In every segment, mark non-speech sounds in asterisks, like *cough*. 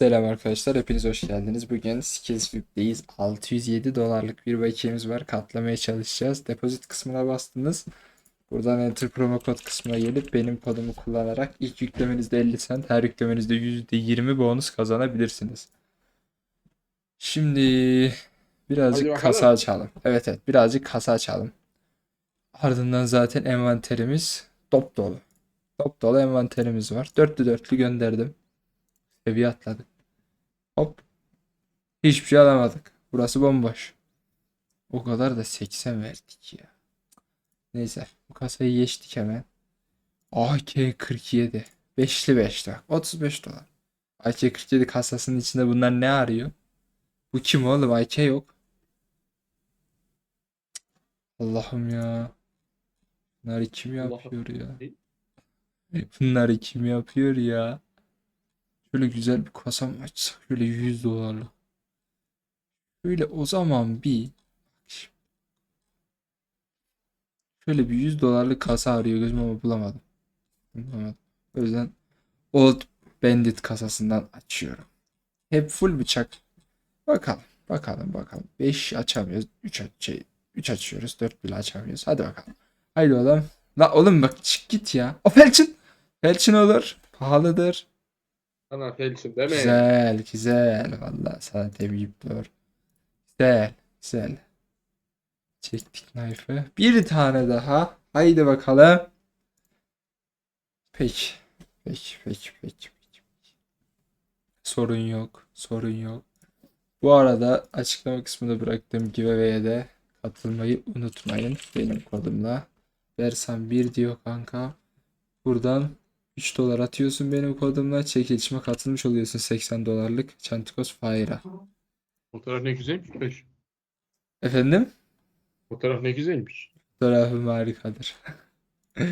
Selam arkadaşlar, hepiniz hoş geldiniz. Bugün SkillsVIP'teyiz. 607 dolarlık bir bakiyemiz var. Katlamaya çalışacağız. Depozit kısmına bastınız. Buradan Enter Promo Code kısmına gelip benim kodumu kullanarak ilk yüklemenizde 50 cent, her yüklemenizde %20 bonus kazanabilirsiniz. Şimdi birazcık kasa açalım. Evet evet, birazcık kasa açalım. Ardından zaten envanterimiz top dolu. Top dolu envanterimiz var. Dörtlü dörtlü gönderdim. Seviye atladık. Hop. Hiçbir şey alamadık. Burası bomboş. O kadar da 80 verdik ya. Neyse. Bu kasayı geçtik hemen. AK 47. 5'li 5 bak. 35 dolar. AK 47 kasasının içinde bunlar ne arıyor? Bu kim oğlum? AK yok. Allah'ım ya. Bunları kim yapıyor ya? Bunları kim yapıyor ya? Şöyle güzel bir kasa mı açsak? Şöyle 100 dolarlık. Şöyle o zaman bir şöyle bir 100 dolarlık kasa arıyor gözüm ama bulamadım. Bulamadım. O yüzden Old Bandit kasasından açıyorum. Hep full bıçak. Bakalım. Bakalım bakalım. 5 açamıyoruz. 3 aç şey, 3 açıyoruz. 4 bile açamıyoruz. Hadi bakalım. Haydi oğlum. La oğlum bak çık git ya. O felçin. Felçin olur. Pahalıdır. Sana felçin deme. Güzel, güzel. Vallahi sana tebrikler. Güzel, güzel. Çektik knife'ı. Bir tane daha. Haydi bakalım. Peki. Peki, peki, peki, peki. Sorun yok, sorun yok. Bu arada açıklama kısmında bıraktığım giveaway'e de katılmayı unutmayın. Benim kodumla. Versan 1 diyor kanka. Buradan 3 dolar atıyorsun benim kodumla. Çekilişime katılmış oluyorsun 80 dolarlık Çantikos Fire'a. Fotoğraf ne güzelmiş. Beş. Efendim? Fotoğraf ne güzelmiş. Fotoğrafım harikadır. *laughs*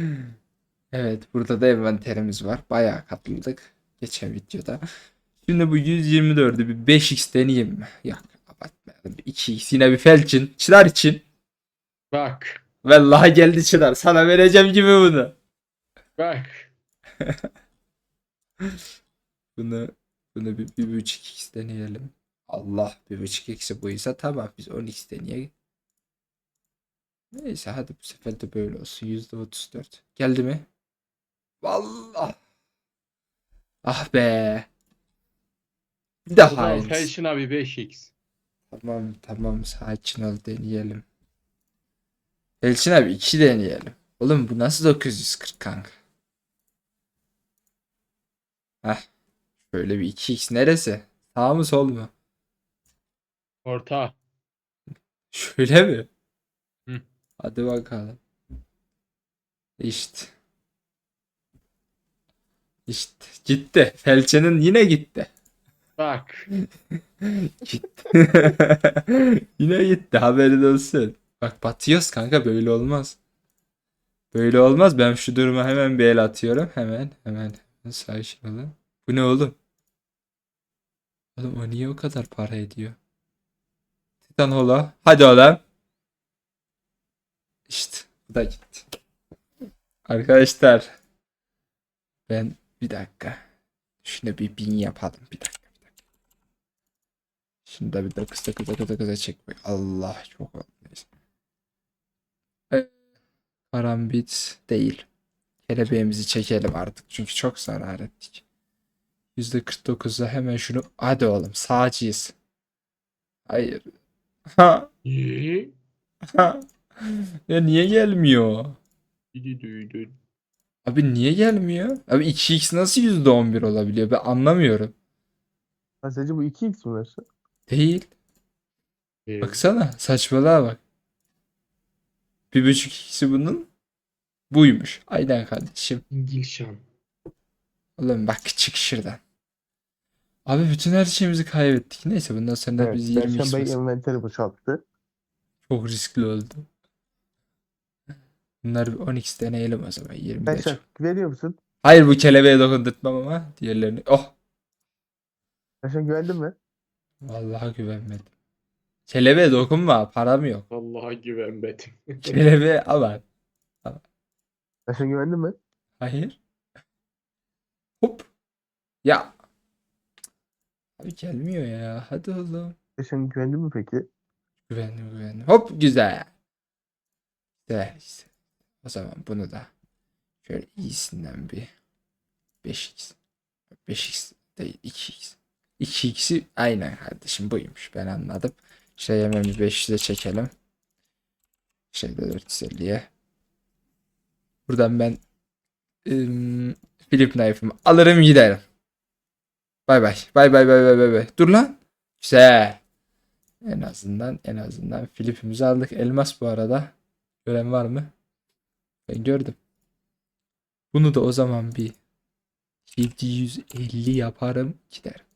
Evet burada da envanterimiz var. Bayağı katladık geçen videoda. Şimdi bu 124'ü bir 5x deneyeyim mi? Yok abartmayalım. Bir 2x yine bir fel için. Çınar için. Bak. Vallahi geldi Çınar. Sana vereceğim gibi bunu. Bak. *laughs* Bunu bunu bir, bir buçuk x deneyelim. Allah bir buçuk x'i buysa tamam biz 10x deneyelim. Neyse hadi bu sefer de böyle olsun. Yüzde otuz dört. Geldi mi? Vallahi. Ah be. Bir daha aynısı. felçin abi 5x. Tamam tamam sakin ol deneyelim. Elçin abi 2 deneyelim. Oğlum bu nasıl 940 kanka? Heh. Şöyle bir 2x neresi? Sağ mı sol mu? Orta. Şöyle mi? Hı. Hadi bakalım. İşte. İşte gitti. Felçenin yine gitti. Bak. *laughs* Gitti. *laughs* Yine gitti. Haberin olsun. Bak batıyoruz kanka böyle olmaz. Böyle olmaz. Ben şu duruma hemen bir el atıyorum. Hemen hemen. Sakin olun. Bu ne oğlum? Oğlum o niye o kadar para ediyor? Titan Hola. Hadi oğlum. İşte bu da gitti. Arkadaşlar ben bir dakika. Şuna bir bin yapalım. Bir dakika. Bir dakika. Şunu da bir 9 9 9 9'a çek. bak. Allah çok oldu. Karambit değil. Kelebeğimizi çekelim artık. Çünkü çok zarar ettik. %49'a hemen şunu. Hadi oğlum sağcıyız. Hayır. Ha, İyi. ha. Ya niye gelmiyor? Abi niye gelmiyor? Abi 2x nasıl %11 olabiliyor? Ben anlamıyorum. Ha sence bu 2x mi verse? Değil. Baksana saçmalığa bak. Bir buçuk x'i bunun buymuş. Aynen kardeşim. Dilşan. Oğlum bak çık şuradan. Abi bütün her şeyimizi kaybettik. Neyse bundan sonra Evet. biz 20 x Perşembe envanteri boşalttı. Çok riskli oldu. Bunları bir 10x deneyelim o zaman. 20 de Perşembe çok. veriyor musun? Hayır bu kelebeğe dokundurtmam ama diğerlerini. Oh. Perşembe güvendin mi? Vallahi güvenmedim. Kelebeğe dokunma. Param yok. Allah'a güvenmedim. Kelebeğe aman. Perşembe güvendin mi? Hayır. Hop. Ya. Abi gelmiyor ya. Hadi oğlum. Sen güvendin mi peki? Güvendim güvendim. Hop güzel. Güzel işte. O zaman bunu da şöyle iyisinden bir 5x. 5x değil 2x. 2x'i aynen kardeşim buymuş ben anladım. Şey hemen bir 500'e çekelim. Şeyde 450'ye. Buradan ben ım, Philip knife'ımı alırım giderim. Bay bay. Bay bay bay bay bay bay. Dur lan. Güzel. En azından en azından Filip'imizi aldık. Elmas bu arada. Gören var mı? Ben gördüm. Bunu da o zaman bir 750 yaparım giderim.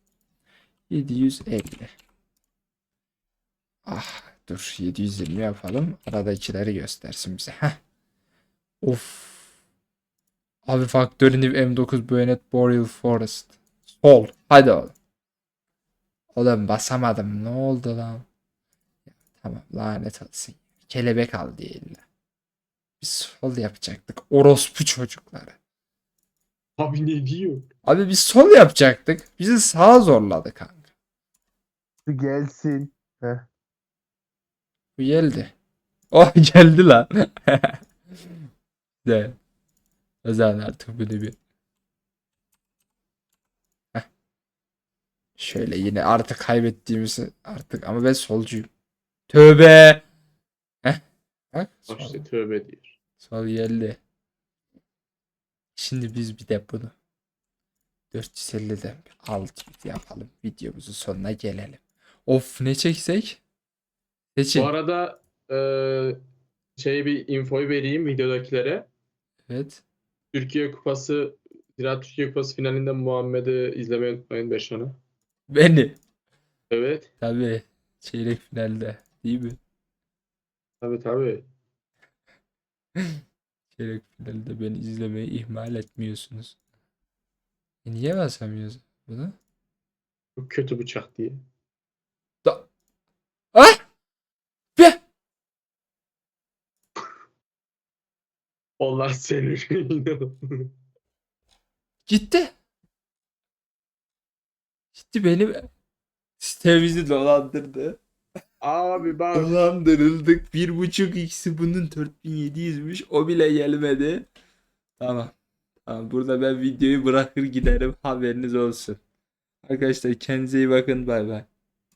750. Ah dur 720 yapalım. Aradakileri göstersin bize. Heh. Of. Abi Factory New M9 Bayonet Boreal Forest. Sol. Hadi oğlum. Oğlum basamadım. Ne oldu lan? Tamam lanet olsun. Kelebek al değil. Biz sol yapacaktık. Orospu çocukları. Abi ne diyor? Abi biz sol yapacaktık. Bizi sağa zorladı kanka. Gelsin. Heh. Bu geldi. Oh *laughs* geldi lan. *laughs* De. Zaman artık bunu bir. Heh. Şöyle yine artık kaybettiğimizi artık ama ben solcuyum. Tövbe. Heh. Bak sol, işte tövbe diyor. sol geldi. Şimdi biz bir de bunu 450'den bir alt yapalım. Videomuzun sonuna gelelim. Of ne çeksek? Seçin. Bu arada eee şey bir infoyu vereyim videodakilere. Evet. Türkiye Kupası Ziraat Türkiye Kupası finalinde Muhammed'i izlemeyi unutmayın Beşan'ı. Beni. Evet. Tabii. Çeyrek finalde. Değil mi? Tabii tabii. *laughs* Çeyrek finalde beni izlemeyi ihmal etmiyorsunuz. E niye basamıyoruz bunu? Çok kötü bıçak diye. Da ah! Be! Allah senin. *laughs* Gitti. Gitti beni. Site bizi dolandırdı. Abi bak. Dolandırıldık. Bir buçuk x'i bunun 4700'müş. O bile gelmedi. Tamam. Tamam. Burada ben videoyu bırakır giderim. Haberiniz olsun. Arkadaşlar kendinize iyi bakın. Bay bay.